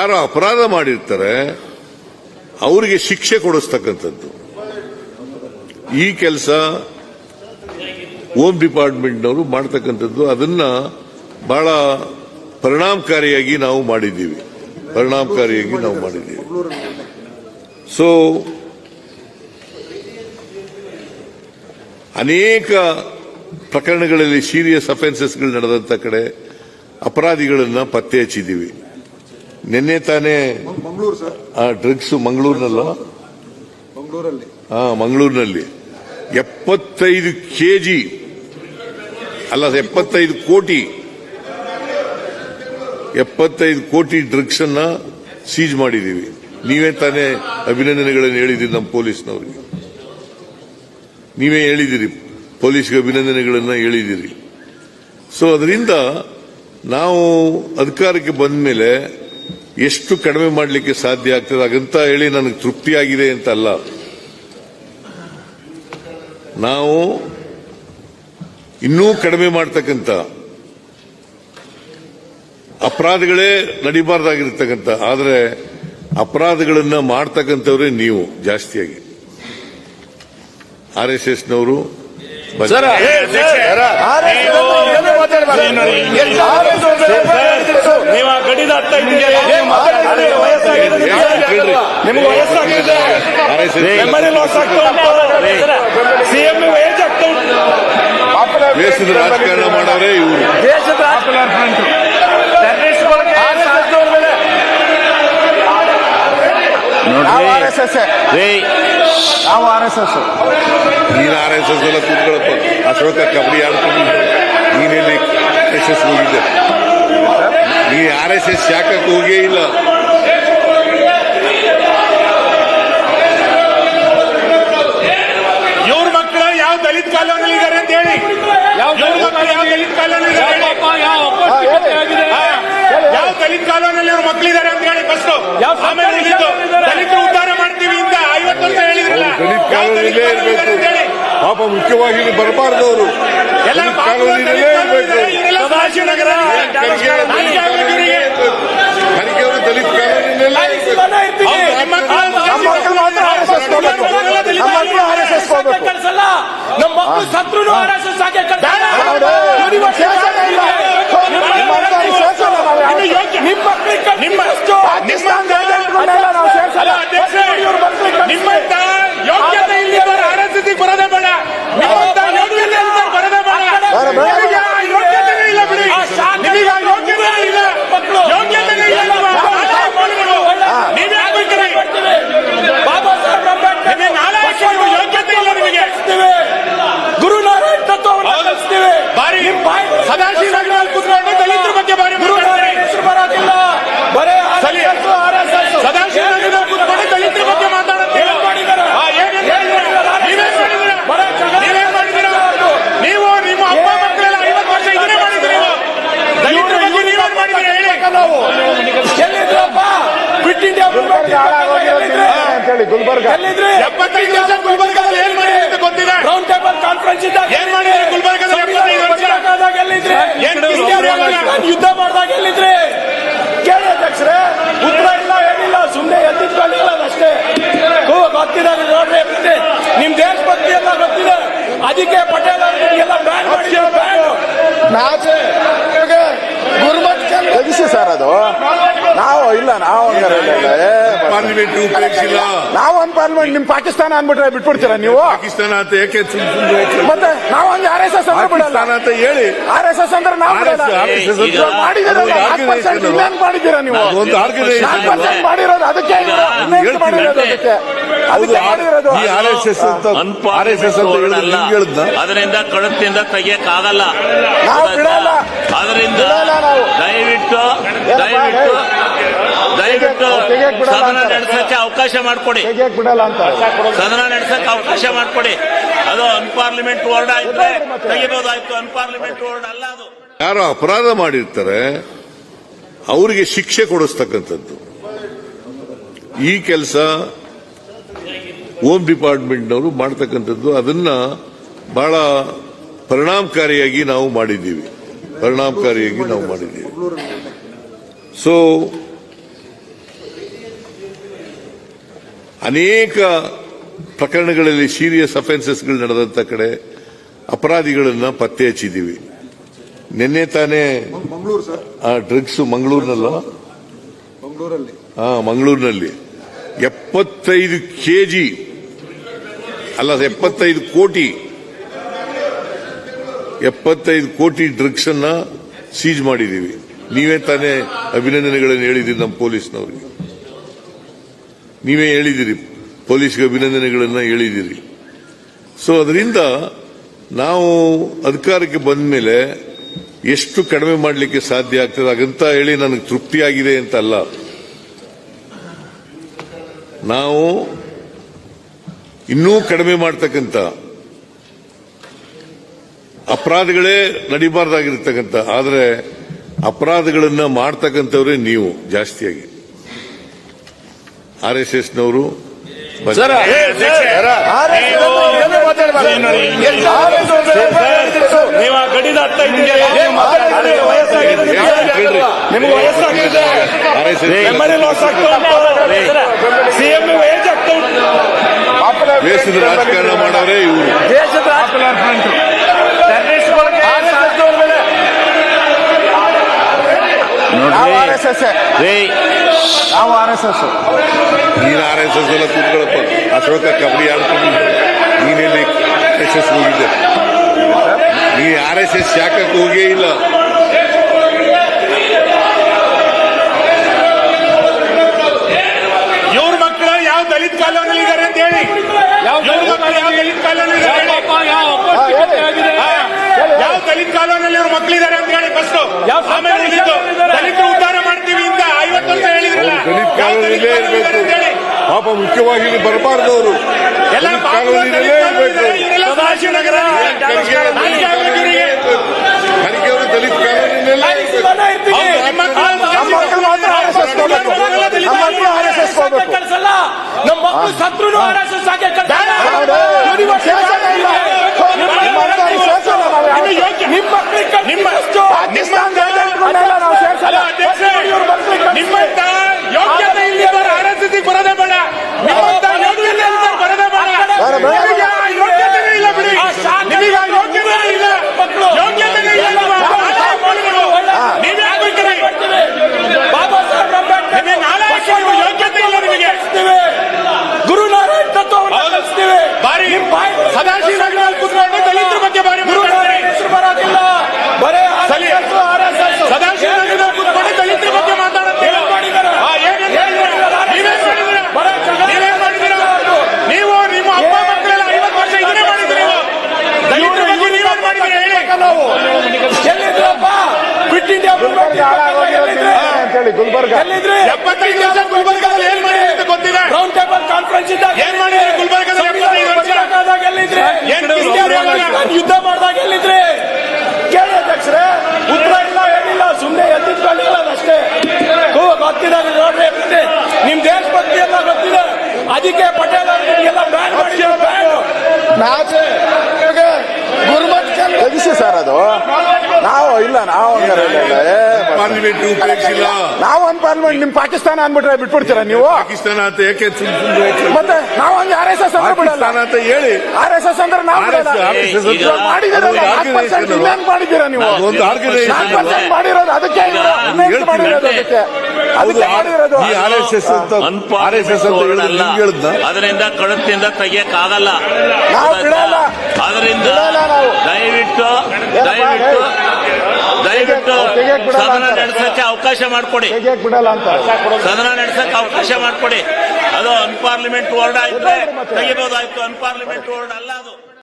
ಯಾರು ಅಪರಾಧ ಮಾಡಿರ್ತಾರೆ, ಅವರಿಗೆ ಶಿಕ್ಷೆ ಕೊಡಿಸ್ತಕ್ಕಂಥದ್ದು. ಈ ಕೆಲಸ ಹೋಮ್ ಡಿಪಾರ್ಟ್ಮೆಂಟ್ನವರು ಮಾಡ್ತಕ್ಕಂಥದ್ದು. ಅದನ್ನ ಬಹಳ ಪರಿಣಾಮಕಾರಿಯಾಗಿ ನಾವು ಮಾಡಿದ್ದೀವಿ. ಪರಿಣಾಮಕಾರಿಯಾಗಿ ನಾವು ಮಾಡಿದ್ದೀವಿ. ಸೊ ಅನೇಕ ಪ್ರಕರಣಗಳಲ್ಲಿ ಸೀರಿಯಸ್ ಅಫೆನ್ಸಸ್ಗಳು ನಡೆದಂತ ಕಡೆ ಅಪರಾಧಿಗಳನ್ನ ಪತ್ತೆ ಹಚ್ಚಿದ್ದೀವಿ. ನಿನ್ನೆ ತಾನೇ ಮಂಗಳೂರು ಸರ್. ಆ ಡ್ರಗ್ಸ್ ಮಂಗಳೂರಿನಲ್ಲ? ಹಾ ಮಂಗಳೂರಿನಲ್ಲಿ. ಎಪ್ಪತ್ತೈದು ಕೆಜಿ ಅಲ್ಲ ಎಪ್ಪತ್ತೈದು ಕೋಟಿ ಎಪ್ಪತ್ತೈದು ಕೋಟಿ ಡ್ರಗ್ಸ್ ಅನ್ನ ಸೀಜ್ ಮಾಡಿದೀವಿ ನೀವೇ ತಾನೇ ಅಭಿನಂದನೆಗಳನ್ನು ಹೇಳಿದ್ದೀರಿ ನಮ್ಮ ಪೊಲೀಸ್ನವ್ರಿಗೆ. ನೀವೇ ಹೇಳಿದಿರಿ ಪೊಲೀಸ್ಗೆ ಅಭಿನಂದನೆಗಳನ್ನು ಹೇಳಿದಿರಿ ಸೊ ಅದರಿಂದ ನಾವು ಅಧಿಕಾರಕ್ಕೆ ಬಂದ ಮೇಲೆ ಎಷ್ಟು ಕಡಿಮೆ ಮಾಡಲಿಕ್ಕೆ ಸಾಧ್ಯ ಆಗ್ತದೆ? ಹಾಗಂತ ಹೇಳಿ ನನಗೆ ತೃಪ್ತಿಯಾಗಿದೆ ಅಂತ ಅಲ್ಲ ನಾವು ಇನ್ನೂ ಕಡಿಮೆ ಮಾಡ್ತಕ್ಕಂಥ ಅಪರಾಧಗಳೇ ನಡಿಬಾರ್ದಾಗಿರ್ತಕ್ಕಂಥ ಆದರೆ ಅಪರಾಧಗಳನ್ನ ಮಾಡ್ತಕ್ಕಂಥವ್ರೆ ನೀವು ಜಾಸ್ತಿಯಾಗಿ. ಆರ್ ಎಸ್ ಎಸ್ನವರು ನೀವು ನಿಮ್ಗೆ ವಯಸ್ಸಾಗಿದೆ. R S S memory loss ಆಗ್ತಾ ಉಂಟು ಸಿಎಂ ಏಜ್ ಆಗ್ತಾ ಉಂಟು ದೇಶದ ರಾಜಕಾರಣ ಮಾಡೋರೇ ಇವರು. ದೇಶದ ನಾವು ಆರ್ ಎಸ್ ಎಸ್ ನಾವು ಆರ್ ಎಸ್ ಎಸ್ ನೀನು ಆರ್ ಎಸ್ ಎಸ್ ಎಲ್ಲ ಕೂತ್ಕೊಳ್ಳಪ್ಪ ಅಶೋಕ ಕಬಡ್ಡಿ ಆಡ್ತೀನಿ. ನೀನೆಲ್ಲಿ ಎಸ್ ಎಸ್ ಹೋಗಿದ್ದೆ? ನೀ ಆರ್ ಎಸ್ ಎಸ್ ಶಾಖಕ್ಕೆ ಹೋಗೇ ಇಲ್ಲ ಇವ್ರ ಮಕ್ಕಳು ಯಾವ ದಲಿತ ಕಾಲೋನಲ್ಲಿ ಇದ್ದಾರೆ ಅಂತ ಹೇಳಿ ಇವ್ರ ಮಕ್ಕಳು ಯಾವ ದಲಿತ ಕಾಲೋನಲ್ಲಿ ಇದ್ದಾರೆ ಯಾವ ದಲಿತ ಕಾಲೋನಲ್ಲಿ ಇವ್ರ ಮಕ್ಕಳಿದ್ದಾರೆ ಅಂತ ಹೇಳಿ ಫಸ್ಟ್ ಆಮೇಲೆ ಉಳಿದಿದ್ದು ದಲಿತರು ಉದ್ಧಾರ ಮಾಡ್ತೀವಿ ಅಂತ ಐವತ್ತು ವರ್ಷ ಹೇಳಿದ್ರಲ್ಲ ದಲಿತ ಯಾವ ದಲಿತ ಕಾಲೋನಿಲೇ ಕಾಲೋನಿ ಇದ್ದಾರೆ ಅಂತ ಹೇಳಿ ಇರಬೇಕು ಪಾಪ ಮುಖ್ಯವಾಗಿ ಇಲ್ಲಿ ಬರಬಾರದು ಅವರು ಇರಬೇಕು. ಅವರು ದಲಿತ. ಹೌದು, ನಮ್ಮ ಮಕ್ಕಳು ಆರ್ ಎಸ್ ಎಸ್ ನಮ್ಮ ಮಕ್ಕಳು ಸತ್ರು ಆರ್ ಎಸ್ ಎಸ್ ಆಗಿ ಹೌದು. ಸೇರ್ಸೋದೇ ಇಲ್ಲ. ನಿಮ್ಮ ಅಧಿಕಾರಿ ಸೇರ್ಸಲ್ಲ ನಾವು ಯಾರು. ಇದು ಯೋಗ್ಯ. ನಿಮ್ಮ ಮಕ್ಕಳಿಗೆ ನಿಮ್ಮ ಪಾಕಿಸ್ತಾನದ ಏಜೆಂಟ್ಗಳನ್ನೆಲ್ಲ ನಾವು ಸೇರ್ಸಲ್ಲ. ಅಲ್ಲ, ಅಧ್ಯಕ್ಷೆ, ಇವ್ರ ಮಕ್ಕಳಿಗೆ ನಿಮ್ಮಂತ ಯೋಗ್ಯತೆ ಇಲ್ಲಿದ್ದವರು ಆರ್ ಎಸ್ ಎಸ್ ಬರೋದೇ ಬೇಡ ನಿಮ್ಮಂತ ಯೋಗ್ಯತೆ ಇಲ್ಲಿದ್ದವರು ಬರೋದೇ ಬೇಡ ಬೇಡ, ಬೇಡ. ನಿಮಗೆ ಆ ಯೋಗ್ಯತೆನೇ ಇಲ್ಲ ಬಿಡಿ ನಿಮಗೆ ಆ ಯೋಗ್ಯತೆನೇ ಇಲ್ಲ ಯೋಗ್ಯತೆನೇ ಇಲ್ಲ ನಿಮ್ಮ ಆಲಯ ಮೌಲ್ಯಗಳು. ನೀವೇ ಆಗ್ಬೇಕ್ರಿ ಬಾಬಾ ಸಾಹೇಬ್ ಅಂಬೇಡ್ಕರ್ ನಿಮಗೆ ನಾಲ್ಕು ವರ್ಷ ಯೋಗ್ಯತೆ ಇಲ್ಲ ನಿಮಗೆ ಗುರುನಾರಾಯಣ್ ತತ್ವವನ್ನು ಹೌದು. ಕಲಿಸ್ತೀವಿ ಬಾರಿ ನಿಮ್ ಬಾಯಿ ಸದಾಶಿವನಗರದಲ್ಲಿ ಕೂತ್ಕೊಂಡು ದಲಿತರ ಬಗ್ಗೆ ಬಾರಿ ಗುರುನಾರಾಯಣ್ ಮಾತಾಡ್ತಾರೆ ಹೆಸರು ಬರೋದಿಲ್ಲ ಬರೇ ಸರಿ. ಆರ್ ಎಸ್ ಎಸ್ ಸದಾಶಿವನಗರದಲ್ಲಿ ಕೂತ್ಕೊಂಡು ದಲಿತರ ಬಗ್ಗೆ ಮಾತಾಡುತ್ತೀರ ಏನ್ ಮಾಡಿದಾರೆ? ಆ, ಏನೇನ್ ಮಾಡಿದಾರೆ? ನೀವೇನ್ ಮಾಡಿದಿರ ಬರೇ ಜಗಳ ನೀವೇನ್ ಮಾಡಿದಿರ ನೀವು ನಿಮ್ಮ ಅಪ್ಪ ಮಕ್ಕಳೆಲ್ಲ ಐವತ್ತು ವರ್ಷ ಇದನ್ನೇ ಮಾಡಿದ್ರಿ ನೀವು ದಲಿತರ ಬಗ್ಗೆ ನೀವೇನ್ ಮಾಡಿದಿರಿ ಹೇಳಿ ನಾವು ಎಲ್ಲಿದ್ರಪ್ಪ ಕ್ವಿಟ್ ಇಂಡಿಯಾ ಗುಲ್ಬರ್ಗ ಹಾಳಾಗೋಗಿರೋ ಜಿಲ್ಲೆ ಅಂತ ಹೇಳಿ ಗುಲ್ಬರ್ಗ. ಎಪ್ಪತ್ತೈದು ವರ್ಷ ಗುಲ್ಬರ್ಗದಲ್ಲಿ ಏನ್ ಮಾಡಿದ್ರಿ ಅಂತ ಗೊತ್ತಿದೆ ರೌಂಡ್ ಟೇಬಲ್ ಕಾನ್ಫರೆನ್ಸ್ ಇದ್ದಾಗ ಏನ್ ಮಾಡಿದ್ರಿ ಗುಲ್ಬರ್ಗದಲ್ಲಿ ಎಪ್ಪತ್ತೈದು ವರ್ಷ? ಪಾಕಿಸ್ತಾನ ಯುದ್ಧ ಮಾಡಿದಾಗ ಎಲ್ಲಿದ್ರಿ? ಕೇಳಿ ಅಧ್ಯಕ್ಷರೇ ಉತ್ತರ ಇಲ್ಲ ಏನಿಲ್ಲ ಸುಮ್ಮನೆ ಎದ್ದಿಟ್ಕೊಂಡಿಲ್ಲ ಅಷ್ಟೇ. ಹೋ ಗೊತ್ತಿದೆ ನೋಡ್ರಿ ನಿಮ್ ದೇಶಭಕ್ತಿ ಎಲ್ಲ ಗೊತ್ತಿದೆ. ಅದಕ್ಕೆ ಪಟೇಲ್ ಎಲ್ಲ ಬ್ಯಾನ್ ಮಾಡಿ ಗುರುಮತ್ ತೆಗಿಸಿ ಸರ್ ಅದು. ನಾವು ಇಲ್ಲ ನಾವು ಹಂಗಾರೆ ಪಾರ್ಲಿಮೆಂಟ್ ಉಪಯೋಗಿಸಿಲ್ಲ. ನಾವು ಒಂದು ಪಾರ್ಲಿಮೆಂಟ್ ನಿಮ್ ಪಾಕಿಸ್ತಾನ ಅಂದ್ಬಿಟ್ರೆ ಬಿಟ್ಬಿಡ್ತೀರಾ ನೀವು? ಪಾಕಿಸ್ತಾನ ಅಂತ ಯಾಕೆ? ಮತ್ತೆ ನಾವು ಹಂಗೆ ಆರ್ ಎಸ್ ಎಸ್ ಅಂದ್ರೆ ಬಿಡಲ್ಲ. ಅಂತ ಹೇಳಿ. ಆರ್ ಎಸ್ ಎಸ್ ಅಂದ್ರೆ ನಾವು ಮಾಡಿದಿರಲ್ಲ ನಾಲ್ಕು ಇನ್ನೇನ್ ಮಾಡಿದ್ದೀರಾ ನೀವು? ಒಂದು ನಾಲ್ಕು ಮಾಡಿರೋದು ಅದಕ್ಕೆ. ಮಾಡಿರೋದು ಅದಕ್ಕೆ. ಹೌದು ಅದಕ್ಕೆ ಮಾಡಿರೋದು ಆರ್ ಎಸ್ ಎಸ್ ಅಂತ ಆರ್ ಎಸ್ ಎಸ್ ಅಂತ ಹೇಳಿದ್ನ? ಅದರಿಂದ ಕಡತದಿಂದ ತೆಗಿಯಕ್ಕಾಗಲ್ಲ. ನಾವು ಬಿಡಲ್ಲ. ಅದರಿಂದ ದಯವಿಟ್ಟು ದಯವಿಟ್ಟು ದಯವಿಟ್ಟು ಸದನ ನಡೆಸಕ್ಕೆ ಅವಕಾಶ ಮಾಡಿಕೊಡಿ. ತೆಗಿಯಕ್ ಬಿಡಲ್ಲ ಅಂತ ಸದನ ನಡೆಸಕ್ಕೆ ಅವಕಾಶ ಮಾಡಿಕೊಡಿ. ಅದು ಅನ್ಪಾರ್ಲಿಮೆಂಟ್ ವರ್ಡ್ ಆಯ್ತು ತೆಗಿಬಹುದಾಯ್ತು ಅನ್ಪಾರ್ಲಿಮೆಂಟ್ ವರ್ಡ್ ಅಲ್ಲ ಅದು. ಯಾರು ಅಪರಾಧ ಮಾಡಿರ್ತಾರೆ ಅವರಿಗೆ ಶಿಕ್ಷೆ ಕೊಡಿಸ್ತಕ್ಕಂಥದ್ದು. ಈ ಕೆಲಸ ಹೋಮ್ ಡಿಪಾರ್ಟ್ಮೆಂಟ್ನವರು ಮಾಡ್ತಕ್ಕಂಥದ್ದು. ಅದನ್ನ ಬಹಳ ಪರಿಣಾಮಕಾರಿಯಾಗಿ ನಾವು ಮಾಡಿದ್ದೀವಿ. ಪರಿಣಾಮಕಾರಿಯಾಗಿ ನಾವು ಮಾಡಿದ್ದೀವಿ. ಸೊ ಅನೇಕ ಪ್ರಕರಣಗಳಲ್ಲಿ ಸೀರಿಯಸ್ ಅಫೆನ್ಸಸ್ಗಳು ನಡೆದಂತ ಕಡೆ ಅಪರಾಧಿಗಳನ್ನು ಪತ್ತೆ ಹಚ್ಚಿದ್ದೀವಿ. ನಿನ್ನೆ ತಾನೇ ಆ ಡ್ರಗ್ಸ್ ಮಂಗಳೂರಿನಲ್ಲ? ಹಾ ಮಂಗಳೂರಿನಲ್ಲಿ. ಎಪ್ಪತ್ತೈದು ಕೆಜಿ ಅಲ್ಲ ಎಪ್ಪತ್ತೈದು ಕೋಟಿ ಎಪ್ಪತ್ತೈದು ಕೋಟಿ ಡ್ರಗ್ಸ್ ಅನ್ನ ಸೀಜ್ ಮಾಡಿದ್ದೀವಿ. ನೀವೇ ತಾನೇ ಅಭಿನಂದನೆಗಳನ್ನು ಹೇಳಿದಿರಿ ನಮ್ಮ ಪೊಲೀಸ್ನವರಿಗೆ. ನೀವೇ ಹೇಳಿದಿರಿ. ಪೊಲೀಸ್ಗೆ ಅಭಿನಂದನೆಗಳನ್ನು ಹೇಳಿದಿರಿ. ಸೊ ಅದರಿಂದ ನಾವು ಅಧಿಕಾರಕ್ಕೆ ಬಂದ ಮೇಲೆ ಎಷ್ಟು ಕಡಿಮೆ ಮಾಡಲಿಕ್ಕೆ ಸಾಧ್ಯ ಆಗ್ತದೆ, ಹಾಗಂತ ಹೇಳಿ ನನಗೆ ತೃಪ್ತಿಯಾಗಿದೆ ಅಂತ ಅಲ್ಲ ನಾವು ಇನ್ನೂ ಕಡಿಮೆ ಮಾಡ್ತಕ್ಕಂಥ, ಅಪರಾಧಗಳೇ ನಡಿಬಾರ್ದಾಗಿರ್ತಕ್ಕಂಥ, ಆದರೆ ಅಪರಾಧಗಳನ್ನು ಮಾಡ್ತಕ್ಕಂಥವ್ರೇ ನೀವು ಜಾಸ್ತಿಯಾಗಿ. ಆರ್ ಎಸ್ ಎಸ್ನವರು ಸರ್ ನೀವು ಆ ಗಡಿ ದಾಟ್ತಾ ಇದ್ದೀರಿ ನಿಮ್ಗೆ ವಯಸ್ಸಾಗ್ತಿದೆ ಆರ್ ಎಸ್ ಮೆಮರಿ ಲಾಸ್ ಆಗ್ತಾ ಉಂಟು ಸಿಎಂ ಏಜ್ ಆಗ್ತಾ ಉಂಟು ದೇಶದ ರಾಜಕಾರಣ ಮಾಡವ್ರೆ ಇವರು ದೇಶದ ನಾವು ಆರ್ ಎಸ್ ಎಸ್ ನಾವು ಆರ್ ಎಸ್ ಎಸ್ ನೀನು ಆರ್ ಎಸ್ ಎಸ್ ಎಲ್ಲ ಕೂತ್ಕೊಳ್ಳಪ್ಪ ಅಶೋಕ ಕಬಡ್ಡಿ ಆಡ್ತೀನಿ. ನೀನೆಲ್ಲಿ ಎಸ್ ಎಸ್ ಹೋಗಿದ್ದೆ ನೀ ಆರ್ ಎಸ್ ಎಸ್ ಶಾಖಕ್ಕೆ ಹೋಗೇ ಇಲ್ಲ ಇವ್ರ ಮಕ್ಕಳು ಯಾವ ದಲಿತ ಕಾಲೋನಲ್ಲಿ ಇದ್ದಾರೆ ಅಂತ ಹೇಳಿ ಇವ್ರ ಮಕ್ಕಳು ಯಾವ ದಲಿತ ಕಾಲೋನಲ್ಲಿ ಇದ್ದಾರೆ ಯಾವ ದಲಿತ ಕಾಲೋನಲ್ಲಿ ಇವ್ರ ಮಕ್ಕಳಿದ್ದಾರೆ ಅಂತ ಹೇಳಿ ಫಸ್ಟ್ ಆಮೇಲೆ ಉಳಿದಿದ್ದು ದಲಿತರು ಉದ್ಧಾರ ಮಾಡ್ತೀವಿ ಅಂತ ಐವತ್ತು ವರ್ಷ ಹೇಳಿದ್ರಲ್ಲ ದಲಿತ ಇರಬೇಕು ಪಾಪ ಮುಖ್ಯವಾಗಿ ಇಲ್ಲಿ ಬರಬಾರ್ದು ಅವರು ಎಲ್ಲ ದಲಿತ ಬಾಬು ಕಾಲೋನಿಲೇ ದಲಿತ ಇರಬೇಕು. ಇದ್ದಾರೆ, ಇವರೆಲ್ಲ ಸದಾಶಿವನಗರ ನಾಚಿಕೆ ಆಗ್ಬೇಕು ಇವರಿಗೆ. ಖರ್ಗೆ ಅವರು ದಲಿತ ಕಾಲೋನಿನಲ್ಲೇ ನಿಮ್ಮ ಮಕ್ಕಳು ಮಾತ್ರ ಆರ್ ಎಸ್ ಎಸ್ ಹೋಗ್ಬೇಕು ನಮ್ಮ ಮಕ್ಕಳು ಆರ್ ಎಸ್ ಎಸ್ ಹೋಗ್ಬೇಕು ನಮ್ಮ ಮಕ್ಕಳು ಸತ್ರು ಆರ್ ಎಸ್ ಆಗಿ. ನಿಮ್ಮ ನಾವು ಯಾರು. ನಿಮ್ಮ ಮಕ್ಕಳಿಗೆ ನಿಮ್ಮ ಪಾಕಿಸ್ತಾನ ನಾವು ಸೇರ್ಸಲ್ಲ. ಹೇಳಿ ಗುಲ್ಬರ್ಗ? ಎಪ್ಪತ್ತೈದು ವರ್ಷ ಗುಲ್ಬರ್ಗದಲ್ಲಿ ಏನ್ ಮಾಡಿದ್ರಿ ಅಂತ ಗೊತ್ತಿದೆ? ರೌಂಡ್ ಟೇಬಲ್ ಕಾನ್ಫರೆನ್ಸ್ ಇದ್ದಾಗ ಏನ್ ಮಾಡಿದ್ರಿ ಗುಲ್ಬರ್ಗದಲ್ಲಿ ಎಪ್ಪತ್ತೈದು ವರ್ಷ? ಆದಾಗ ಏನ್ ಕಿಸ್ತಿ ಅವ್ರು ಹೇಳಲ್ಲ? ಯುದ್ಧ ಮಾಡಿದಾಗ ಎಲ್ಲಿದ್ರಿ? ಕೇಳಿ ಅಧ್ಯಕ್ಷರೇ ಉತ್ತರ ಇಲ್ಲ ಏನಿಲ್ಲ ಸುಮ್ಮನೆ ಎದ್ದಿಟ್ಕೊಂಡಿಲ್ಲ ಅಷ್ಟೇ ಗೊತ್ತಿದೆ ನೋಡ್ರಿ ನಿಮ್ ದೇಶಭಕ್ತಿ ಎಲ್ಲ ಗೊತ್ತಿದೆ. ಅದಕ್ಕೆ ಪಟೇಲ್ ಎಲ್ಲ ಬ್ಯಾನ್ ನಾಚೆ ಗುರುಮತ್ ತೆಗಿಸಿ ಸರ್ ಅದು ನಾವು ಇಲ್ಲ ನಾವು ಪಾರ್ಲಿಮೆಂಟ್ ಉಪಯೋಗಿಸಿಲ್ಲ ನಾವು ಒಂದ್ ಪಾರ್ಲಿಮೆಂಟ್ ನಿಮ್ ಪಾಕಿಸ್ತಾನ ಅಂದ್ಬಿಟ್ರೆ ಬಿಟ್ಬಿಡ್ತೀರಾ ನೀವು? ಪಾಕಿಸ್ತಾನ ಅಂತ ಯಾಕೆ ಮತ್ತೆ ನಾವು ಹಂಗೆ ಆರ್ ಎಸ್ ಎಸ್ ಅಂದ್ರೆ ಬಿಡಲ್ಲ. ಪಾಕಿಸ್ತಾನ ಅಂತ ಹೇಳಿ. ಆರ್ ಎಸ್ ಎಸ್ ಅಂದ್ರೆ ನಾವು ಇನ್ನೇನ್ ಮಾಡಿದ್ದೀರಾ ನೀವು? ಒಂದು ಆರ್ಗನೈಸೇಷನ್ ಮಾಡಿರೋದು ಅದಕ್ಕೆ ಮಾಡಿರೋದು ಅದಕ್ಕೆ. ಈ ಆರ್ ಎಸ್ ಎಸ್ ಅಂತ ಆರ್ ಎಸ್ ಎಸ್ ಅಂತ ಹೇಳಿದ್ರೆ ಅಲ್ಲ ನಿಮ್ಗೆ ಹೇಳಿದ್ನ ಅದರಿಂದ ಕಡತ್ತಿಂದ ತೆಗಿಯಕ್ ಆಗಲ್ಲ. ಅದರಿಂದ ದಯವಿಟ್ಟು ದಯವಿಟ್ಟು ದಯವಿಟ್ಟು ಸದನ ನಡೆಸಕ್ಕೆ ಅವಕಾಶ ಮಾಡಿಕೊಡಿ. ತೆಗಿಯಕ್ ಬಿಡಲ್ಲ ಅಂತ. ಸದನ ನಡೆಸಕ್ಕೆ ಅವಕಾಶ ಮಾಡಿಕೊಡಿ. ಅದು ಅನ್ಪಾರ್ಲಿಮೆಂಟ್ ವರ್ಡ್ ಆಯ್ತು ತೆಗಿಬಹುದಾಯ್ತು. ಅನ್ಪಾರ್ಲಿಮೆಂಟ್ ವರ್ಡ್ ಅಲ್ಲ ಅದು.